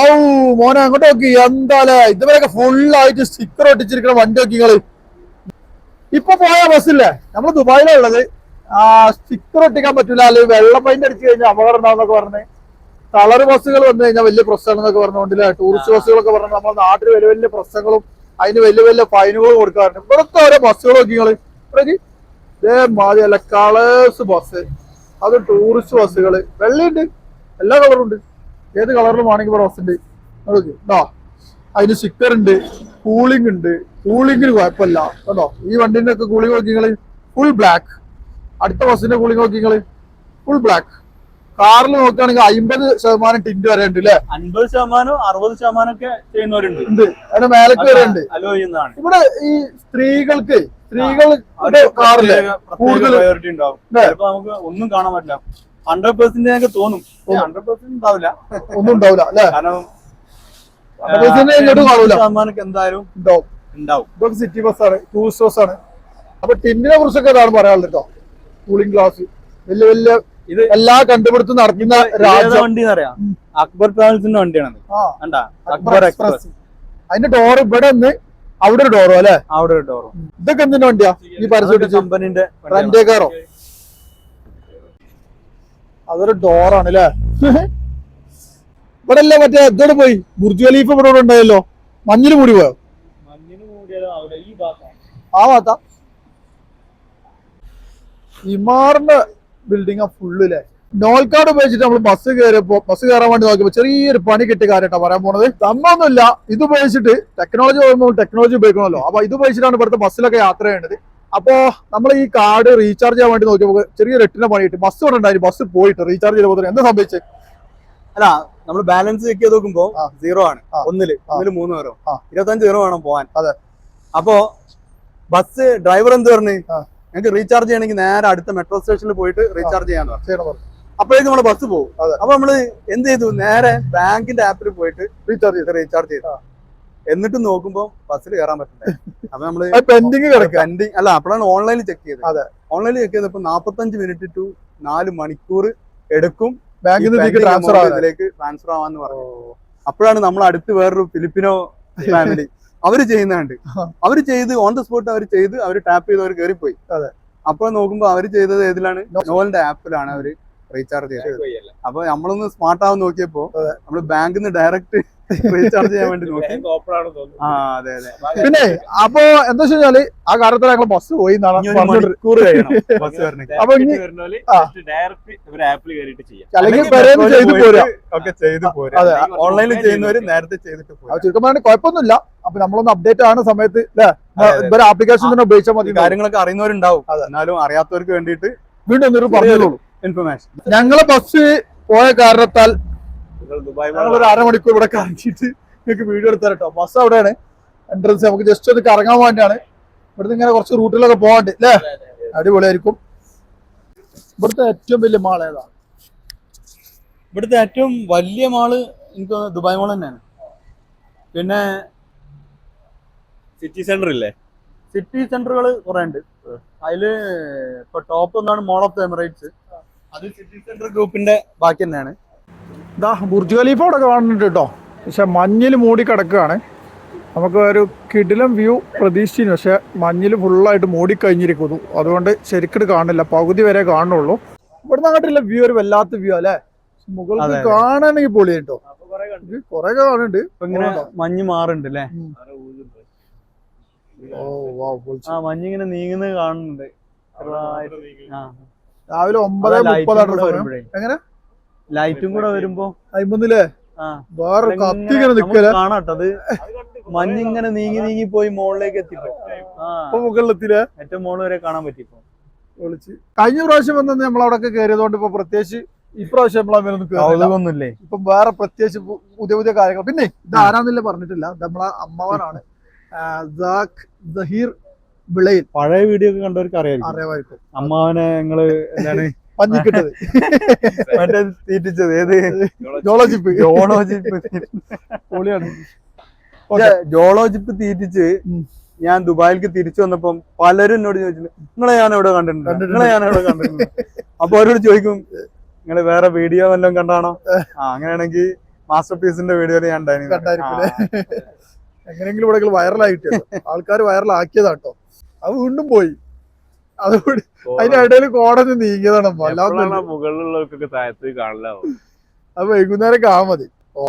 ഔ മോനെ അങ്ങോട്ട് നോക്കി. എന്താലേ? ഇതുവരെയൊക്കെ ഫുള്ളായിട്ട് സ്റ്റിക്കർ ഒട്ടിച്ചിരിക്കുന്ന വണ്ടി നോക്കി നിങ്ങൾ ഇപ്പൊ പോയ ബസ്സില്ലേ? നമ്മൾ ദുബായിലുള്ളത് ആ സ്റ്റിക്കർ ഒട്ടിക്കാൻ പറ്റൂല. അല്ലെങ്കിൽ വെള്ള പെയിന്റ് അടിച്ചു കഴിഞ്ഞാൽ അപകടം ഉണ്ടാവുന്നൊക്കെ പറഞ്ഞ്. കളർ ബസ്സുകൾ വന്നു കഴിഞ്ഞാൽ വലിയ പ്രശ്നമാണെന്നൊക്കെ പറഞ്ഞുകൊണ്ടില്ല ടൂറിസ്റ്റ് ബസ്സുകളൊക്കെ പറഞ്ഞു നമ്മുടെ നാട്ടിൽ വലിയ വലിയ പ്രശ്നങ്ങളും അതിന് വലിയ വലിയ ഫൈനുകളും കൊടുക്കാറുണ്ട്. ഇവിടുത്തെ ഓരോ ബസ്സുകൾ നോക്കി നിങ്ങൾ ഇവിടേക്ക് ഇതേ മാതിരി അല്ല കളേഴ്സ് ബസ് അത് ടൂറിസ്റ്റ് ബസ്സുകൾ വെള്ളയുണ്ട്. എല്ലാ കളറും ഉണ്ട്. ഏത് കളറിലും വേണമെങ്കിൽ റോസ് ഉണ്ട്. നോക്കി കേട്ടോ അതിന് സ്റ്റിക്കർ ഉണ്ട് കൂളിംഗ് ഉണ്ട്. കൂളിംഗിന് കുഴപ്പമില്ല. കേട്ടോ. ഈ വണ്ടിന്റെ ഒക്കെ കൂളിംഗ് നോക്കി ഫുൾ ബ്ലാക്ക് അടുത്ത ബസ്സിന്റെ കൂളിംഗ് നോക്കി ഫുൾ ബ്ലാക്ക് കാറിൽ നോക്കുകയാണെങ്കിൽ അമ്പത് ശതമാനം ടിന്റ് വരെ ഉണ്ട് അല്ലേ അൻപത് ശതമാനം അറുപത് ശതമാനം ഒക്കെ ചെയ്യുന്നവരുണ്ട്. അതിന്റെ മേലേക്ക് വരെ ഉണ്ട്. ഇവിടെ ഈ സ്ത്രീകൾക്ക് സ്ത്രീകൾ കാറിൽ കൂടുതൽ? നമുക്ക് ഒന്നും കാണാൻ പറ്റില്ല. ഹൺഡ്രഡ് പെർസെന്റ് ഞങ്ങൾക്ക് തോന്നും. ഹൺഡ്രഡ് പെർസെന്റ് ഉണ്ടാവില്ല. ഒന്നും ഉണ്ടാവില്ല അല്ലെ? കാരണം. ശതമാനം എന്തായാലും ഉണ്ടാവും. ഉണ്ടാവും. ഇതൊക്കെ സിറ്റി ബസ്സാണ് ടൂറിസ്റ്റ് ബസ്സാണ് അപ്പൊ ടിന്നിനെ കുറിച്ചൊക്കെ ഇതാണ് പറയാനുള്ളത് കേട്ടോ കൂളിംഗ് ഗ്ലാസ് വലിയ വലിയ ഇത് എല്ലാ കണ്ടുപിടുത്തം രാജ്യം. വണ്ടി അറിയാം. അക്ബർ ട്രാവൽസിന്റെ വണ്ടിയാണ് അക്ബർ എക്സ്പ്രസ്. അതിന്റെ ഡോർ ഇവിടെ നിന്ന് അവിടെ ഒരു ഡോറോ അല്ലെ? അവിടെ ഒരു ഡോറോ ഇതൊക്കെ എന്തിന്റെ വണ്ടിയാ? ഈ പരസ്യം കമ്പനിന്റെ റെന്റേ കാറോ അതൊരു ഡോറാണ് അല്ലേ ഇവിടെ അല്ലേ മറ്റേ ഇതോടെ പോയി. ബുർജ് ഖലീഫ് ഇവിടെ ഉണ്ടായല്ലോ. മഞ്ഞിന് മൂടി പോയോ? ആ ഭാഗത്ത. ഇമാറിന്റെ ബിൽഡിംഗ് ആ ഫുള്ള് അല്ലേ നോൽക്കാട് ഉപയോഗിച്ചിട്ട് നമ്മൾ ബസ് കയറിയപ്പോ ബസ് കയറാൻ വേണ്ടി നോക്കിയപ്പോ ചെറിയൊരു പണി കിട്ടിയ കാര്യമായിട്ടാ പറയാൻ പോണത്. തമ്മൊന്നുമില്ല ഇത് ഉപയോഗിച്ചിട്ട് ടെക്നോളജി പോകുമ്പോൾ ടെക്നോളജി ഉപയോഗിക്കണമല്ലോ. അപ്പൊ ഇത് ഉപയോഗിച്ചിട്ടാണ് ഇവിടുത്തെ ബസ്സിലൊക്കെ യാത്ര ചെയ്യേണ്ടത് അപ്പോ നമ്മൾ ഈ കാർഡ് റീചാർജ് ചെയ്യാൻ വേണ്ടി നോക്കിയപ്പോൾ ചെറിയൊരു എട്ടിനെ പണി കിട്ടി. ബസ് ഉണ്ടായിരുന്നു. ഉണ്ടായി ബസ് പോയിട്ട് റീചാർജ് ചെയ്തപ്പോൾ എന്താ സംഭവിച്ചത് അല്ല നമ്മൾ ബാലൻസ് ചെക്ക് ചെയ്ത് നോക്കുമ്പോ ആ. സീറോ ആണ്. ഒന്നിൽ ഒന്നിൽ മൂന്ന് പേരോ. ഇരുപത്തഞ്ച് പേരോ വേണം പോവാൻ. അതെ. അപ്പോ ബസ് ഡ്രൈവർ എന്ത് പറഞ്ഞു. ഞങ്ങൾക്ക് റീചാർജ് ചെയ്യണമെങ്കിൽ നേരെ അടുത്ത മെട്രോ സ്റ്റേഷനിൽ പോയിട്ട് റീചാർജ് ചെയ്യാൻ പറഞ്ഞു. അപ്പോഴേക്കും നമ്മൾ ബസ് പോകും. അപ്പൊ നമ്മൾ എന്ത് ചെയ്തു? നേരെ ബാങ്കിന്റെ ആപ്പിൽ പോയിട്ട് റീചാർജ് ചെയ്ത്. റീചാർജ് ചെയ്തു. എന്നിട്ട് നോക്കുമ്പോ ബസ്സിൽ കയറാൻ പറ്റില്ല അപ്പൊ നമ്മൾ പെൻഡിങ് അല്ല അപ്പോഴാണ് ഓൺലൈനിൽ ചെക്ക് ചെയ്തത്. അതെ. ഓൺലൈനിൽ ചെക്ക് ചെയ്തപ്പോ നാപ്പത്തഞ്ച് മിനിറ്റ് ടു നാല് മണിക്കൂർ എടുക്കും. ബാങ്കിൽ നിന്ന് ട്രാൻസ്ഫർ ഇതിലേക്ക് ട്രാൻസ്ഫർ ആവാന്ന് പറഞ്ഞു. അപ്പോഴാണ് നമ്മൾ അടുത്ത് വേറൊരു ഫിലിപ്പിനോ ഫാമിലി അവർ ചെയ്യുന്നുണ്ട് അവർ ചെയ്ത് ഓൺ ദ സ്പോട്ട് അവർ ചെയ്ത് അവർ ടാപ്പ് ചെയ്ത് അവർ കയറിപ്പോയി അതെ. അപ്പൊ നോക്കുമ്പോ അവർ ചെയ്തത് ഏതിലാണ്? നോവലിന്റെ ആപ്പിലാണ് അവർ റീചാർജ് ചെയ്തത് അപ്പൊ നമ്മളൊന്ന് സ്മാർട്ട് ആവാൻ നോക്കിയപ്പോ. നമ്മൾ ബാങ്കിൽ നിന്ന് ഡയറക്റ്റ് റീചാർജ് ചെയ്യാൻ വേണ്ടി നോക്കി. ആ അതെ അതെ. പിന്നെ അപ്പൊ എന്താ വെച്ചാൽ ആ കാര്യത്തിൽ ഞങ്ങൾ ബസ് പോയി ബസ് വരണമെങ്കിൽ അപ്പൊ ഇനി ആ. അല്ലെങ്കിൽ പെരേന്ന് ചെയ്ത് പോരാ. ഒക്കെ ചെയ്ത് പോരാ. അതെ. ഓൺലൈനിൽ ചെയ്യുന്നവര് നേരത്തെ ചെയ്തിട്ട് ചുരുക്കം പറഞ്ഞാൽ കുഴപ്പമൊന്നുമില്ല. അപ്പൊ നമ്മളൊന്ന് അപ്ഡേറ്റ് ആണ് സമയത്ത് ആപ്ലിക്കേഷൻ തന്നെ ഉപയോഗിച്ചാൽ മതി കാര്യങ്ങളൊക്കെ അറിയുന്നവരുണ്ടാവും. എന്നാലും അറിയാത്തവർക്ക് വേണ്ടിയിട്ട് വീണ്ടും പറഞ്ഞു ഇൻഫർമേഷൻ ഞങ്ങളെ ബസ് പോയ കാരണത്താൽ ഒരു അരമണിക്കൂർ ഇവിടെ കറങ്ങിയിട്ട് നിങ്ങൾക്ക് വീഡിയോ എടുത്തു കേട്ടോ ബസ് അവിടെയാണ്. എൻട്രൻസ് നമുക്ക് ജസ്റ്റ് ഒന്ന് കറങ്ങാൻ വേണ്ടിയാണ്. ഇവിടുന്ന് ഇങ്ങനെ കുറച്ച് റൂട്ടിലൊക്കെ പോകാണ്ട് അല്ലേ അടിപൊളിയായിരിക്കും. ഇവിടുത്തെ ഏറ്റവും വലിയ മാൾ ഏതാ? ഇവിടുത്തെ ഏറ്റവും വലിയ മാൾ എനിക്ക് ദുബായ് മാൾ തന്നെയാണ്. പിന്നെ സിറ്റി സെന്റർ ഇല്ലേ? സിറ്റി സെന്ററുകൾ കുറേ ഉണ്ട് അതിൽ ഇപ്പൊ ടോപ്പ് ഒന്നാണ് മോൾ ഓഫ് ദ എമിറേറ്റ്സ് അത് സിറ്റി സെന്റർ ഗ്രൂപ്പിന്റെ ബാക്കി തന്നെയാണ്. ഇതാ ബുർജ് ഖലീഫ അവിടെ കാണുന്നുണ്ട് കേട്ടോ. പക്ഷെ മഞ്ഞിൽ മൂടി കിടക്കുകയാണ്. നമുക്ക് ഒരു കിടിലം വ്യൂ പ്രതീക്ഷിച്ചിരുന്നു. പക്ഷെ മഞ്ഞിൽ ഫുള്ളായിട്ട് മൂടിക്കഴിഞ്ഞിരിക്കുന്നു അതുകൊണ്ട് ശരിക്കും കാണില്ല പകുതി വരെ കാണുള്ളൂ ഇവിടുന്ന് അങ്ങോട്ടുള്ള വ്യൂ ഒരു വല്ലാത്ത വ്യൂ അല്ലേ? മുകളിൽ. കാണാനെങ്കിൽ പൊളി കേട്ടോ കൊറേ കാണുന്നുണ്ട്. ഇങ്ങനെ? മഞ്ഞ് മാറുന്നുണ്ട് അല്ലേ? ഓ വാ മഞ്ഞിങ്ങനെ നീങ്ങുന്നത് കാണുന്നുണ്ട്. ആ. രാവിലെ ഒമ്പത് മുപ്പതാണ്. എങ്ങനെ? ലൈറ്റും കൂടെ വരുമ്പോ? അയിമ്പൊന്നില്ലേ ആ. വേറെ കത്തി ഇങ്ങനെ കാണാട്ടോ അത്. നീങ്ങി നീങ്ങി പോയി മുകളിലേക്ക് എത്തിപ്പോ. ആ. ഇപ്പൊ മുകളിലെത്തില്ലേ ഏറ്റവും മുകളിൽ വരെ കാണാൻ പറ്റിപ്പോ വിളിച്ച്. കഴിഞ്ഞ പ്രാവശ്യം വന്നു നമ്മൾ അവിടെ ഒക്കെ കയറിയതുകൊണ്ട് ഇപ്പൊ പ്രത്യേകിച്ച് ഇപ്രാവശ്യം കയറില്ല കൗതുകൊന്നുമില്ലേ? ഇപ്പൊ വേറെ പ്രത്യേകിച്ച് പുതിയ പുതിയ കാര്യങ്ങൾ. പിന്നെ ഇത് ആരാന്നില്ല പറഞ്ഞിട്ടില്ല. നമ്മളെ അമ്മാവനാണ് സഹീർ വിളയിൽ. പഴയ വീഡിയോ ഒക്കെ കണ്ടവർക്ക് അറിയായിരിക്കും. അറിയാമായിരിക്കും. അമ്മാവനെ ഞങ്ങൾ എന്താണ്? പഞ്ഞിക്കിട്ടത്. മറ്റേ തീറ്റിച്ചത്. ഏത്? ജോളോജിപ്പ്. ജോളോജിപ്പ്. പൊളിയാണ്. ജോളോജിപ്പ് തീറ്റിച്ച്. ഞാൻ ദുബായിലേക്ക് തിരിച്ചു വന്നപ്പം പലരും എന്നോട് ചോദിച്ചിട്ടുണ്ട് നിങ്ങളെ ഞാൻ ഇവിടെ കണ്ടിട്ടുണ്ട്. നിങ്ങളെ ഞാൻ ഇവിടെ കണ്ടിട്ടുണ്ട്? അപ്പൊ അവരോട് ചോദിക്കും നിങ്ങൾ വേറെ വീഡിയോ വല്ലതും കണ്ടാണോ? ആ അങ്ങനെയാണെങ്കിൽ മാസ്റ്റർ പീസിന്റെ വീഡിയോയിൽ ഞാൻ ഉണ്ടായിരുന്നു. എങ്ങനെയെങ്കിലും ഇവിടെ വൈറലായിട്ട് ആൾക്കാർ വൈറലാക്കിയതാട്ടോ. അത് വീണ്ടും പോയി. അതുകൂടി അതിന്റെ ഇടയിൽ കോടതി നീങ്ങിയതാണ് മുകളിലുള്ളവർക്കൊക്കെ താഴത്ത് കാണില്ലാവും അത് വൈകുന്നേരം കാണാൻ മതി. ഓ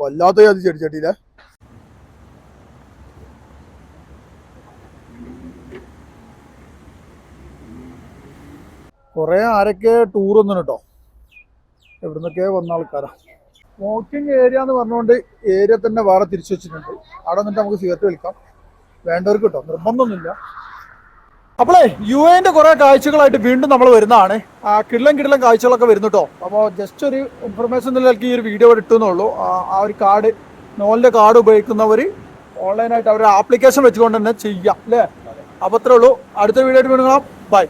വല്ലാത്ത അത് ചെടിച്ചട്ടില്ല കുറെ ആരൊക്കെ ടൂർ ഒന്നും കേട്ടോ എവിടുന്നൊക്കെ വന്ന ആൾക്കാരാ. വാക്കിംഗ് ഏരിയ എന്ന് പറഞ്ഞുകൊണ്ട് ഏരിയ തന്നെ വേറെ തിരിച്ചു വെച്ചിട്ടുണ്ട്. അവിടെ നിന്നിട്ട് നമുക്ക് സിഗരറ്റ് വലിക്കാം. വേണ്ടവർക്ക് കിട്ടും നിർബന്ധമൊന്നുമില്ല. അപ്പോളേ യു എന്റെ കുറെ കാഴ്ചകളായിട്ട് വീണ്ടും നമ്മൾ വരുന്നതാണ്. കിടലം കിടലം കാഴ്ചകളൊക്കെ വരുന്നു കേട്ടോ അപ്പോൾ ജസ്റ്റ് ഒരു ഇൻഫർമേഷൻ നിലയ്ക്ക് ഈ ഒരു വീഡിയോ ഇട്ടുന്നുള്ളൂ. ആ ഒരു കാർഡ് നോലിന്റെ കാർഡ് ഉപയോഗിക്കുന്നവർ ഓൺലൈനായിട്ട് അവരുടെ ആപ്ലിക്കേഷൻ വെച്ചുകൊണ്ട് തന്നെ ചെയ്യാം അല്ലേ? അപ്പോൾ അത്രേ ഉള്ളൂ. അടുത്ത വീഡിയോ ആയിട്ട് വീണ്ടും കാണാം. ബൈ